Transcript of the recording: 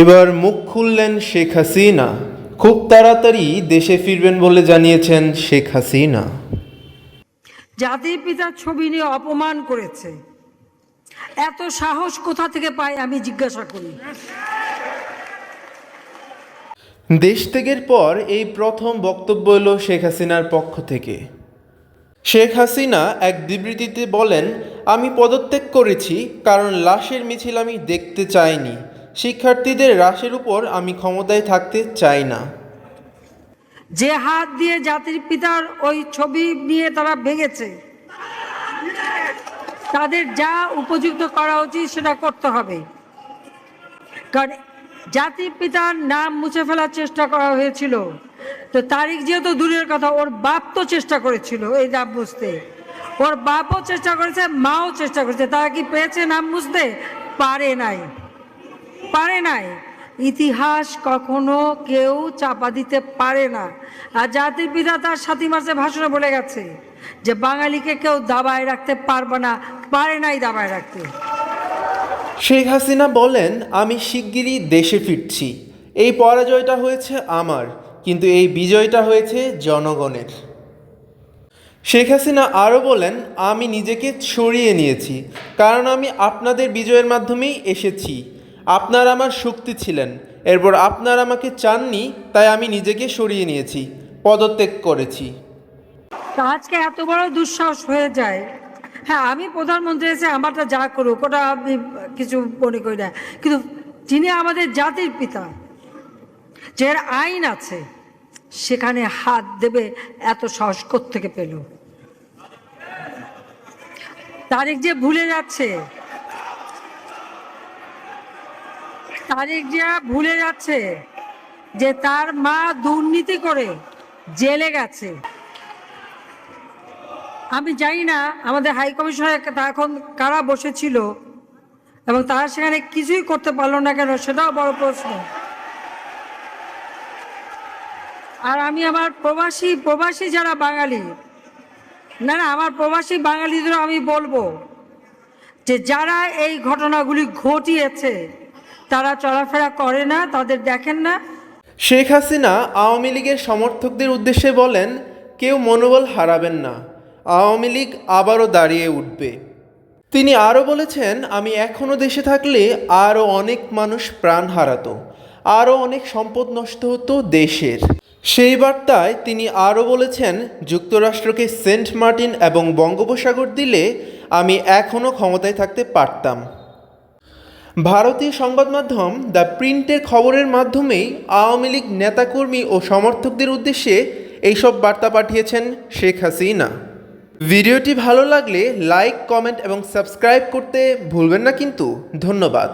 এবার মুখ খুললেন শেখ হাসিনা। খুব তাড়াতাড়ি দেশে ফিরবেন বলে জানিয়েছেন শেখ হাসিনা। জাতির পিতার ছবি নিয়ে অপমান করেছে। এত সাহস কোথা থেকে পায় আমি জিজ্ঞাসা করি। দেশ ত্যাগের পর এই প্রথম বক্তব্য এলো শেখ হাসিনার পক্ষ থেকে। শেখ হাসিনা এক বিবৃতিতে বলেন আমি পদত্যাগ করেছি কারণ লাশের মিছিল আমি দেখতে চাইনি। শিক্ষার্থীদের হ্রাসের উপর আমি ক্ষমতায় থাকতে চাই না। যে হাত দিয়ে জাতির পিতার ওই ছবি নিয়ে তারা ভেঙেছে, তাদের যা উপযুক্ত করা উচিত সেটা করতে হবে। কারণ জাতির পিতার নাম মুছে ফেলার চেষ্টা করা হয়েছিল, তো তারিখ যেহেতু দূরের কথা, ওর বাপ তো চেষ্টা করেছিল এই নাম মুছতে ওর বাপও চেষ্টা করেছে, মাও চেষ্টা করেছে, তারা কি পেয়েছে নাম মুছতে পারে নাই। পারে নাই। ইতিহাস কখনো কেউ চাপা দিতে পারে না। আর জাতির পিতা তার সাতই মাসে ভাষণে বলে গেছে যে, বাঙালিকে কেউ দাবায় রাখতে পারবে না, পারে নাই দাবায় রাখতে। শেখ হাসিনা বলেন, আমি শিগগিরই দেশে ফিরছি। এই পরাজয়টা হয়েছে আমার, কিন্তু এই বিজয়টা হয়েছে জনগণের। শেখ হাসিনা আরও বলেন, আমি নিজেকে সরিয়ে নিয়েছি, কারণ আমি আপনাদের বিজয়ের মাধ্যমেই এসেছি। আপনারা আমার শক্তি ছিলেন। এরপর আপনার আমাকে চাননি, তাই আমি নিজেকে সরিয়ে নিয়েছি, পদত্যাগ করেছি। আজকে এত বড় দুঃসাহস হয়ে যায়। হ্যাঁ আমি প্রধানমন্ত্রী এসে আমারটা যা করুক, ওটা আমি কিছু মনে করি না। কিন্তু যিনি আমাদের জাতির পিতা যে আইন আছে, সেখানে হাত দেবে এত সাহস থেকে পেল? তারিখ যে ভুলে যাচ্ছে তারিখ যে ভুলে যাচ্ছে যে তার মা দুর্নীতি করে জেলে গেছে। আমি জানি না আমাদের হাই কমিশনার এখন কারা বসেছিল এবং তারা সেখানে কিছুই করতে পারল না কেন সেটাও বড় প্রশ্ন। আর আমি আমার প্রবাসী প্রবাসী যারা বাঙালি, না না, আমার প্রবাসী বাঙালিদেরও আমি বলব যে যারা এই ঘটনাগুলি ঘটিয়েছে তারা চলাফেরা করে না, তাদের দেখেন না। শেখ হাসিনা আওয়ামী লীগের সমর্থকদের উদ্দেশ্যে বলেন, কেউ মনোবল হারাবেন না, আওয়ামী লীগ আবারও দাঁড়িয়ে উঠবে। তিনি আরও বলেছেন, আমি এখনও দেশে থাকলে আরও অনেক মানুষ প্রাণ হারাতো, আরও অনেক সম্পদ নষ্ট হতো দেশের। সেই বার্তায় তিনি আরও বলেছেন, যুক্তরাষ্ট্রকে সেন্ট মার্টিন এবং বঙ্গোপসাগর দিলে আমি এখনও ক্ষমতায় থাকতে পারতাম। ভারতীয় সংবাদ মাধ্যম দ্য প্রিন্টের খবরের মাধ্যমেই আওয়ামী লীগ নেতাকর্মী ও সমর্থকদের উদ্দেশ্যে এইসব বার্তা পাঠিয়েছেন শেখ হাসিনা। ভিডিওটি ভালো লাগলে লাইক, কমেন্ট এবং সাবস্ক্রাইব করতে ভুলবেন না কিন্তু। ধন্যবাদ।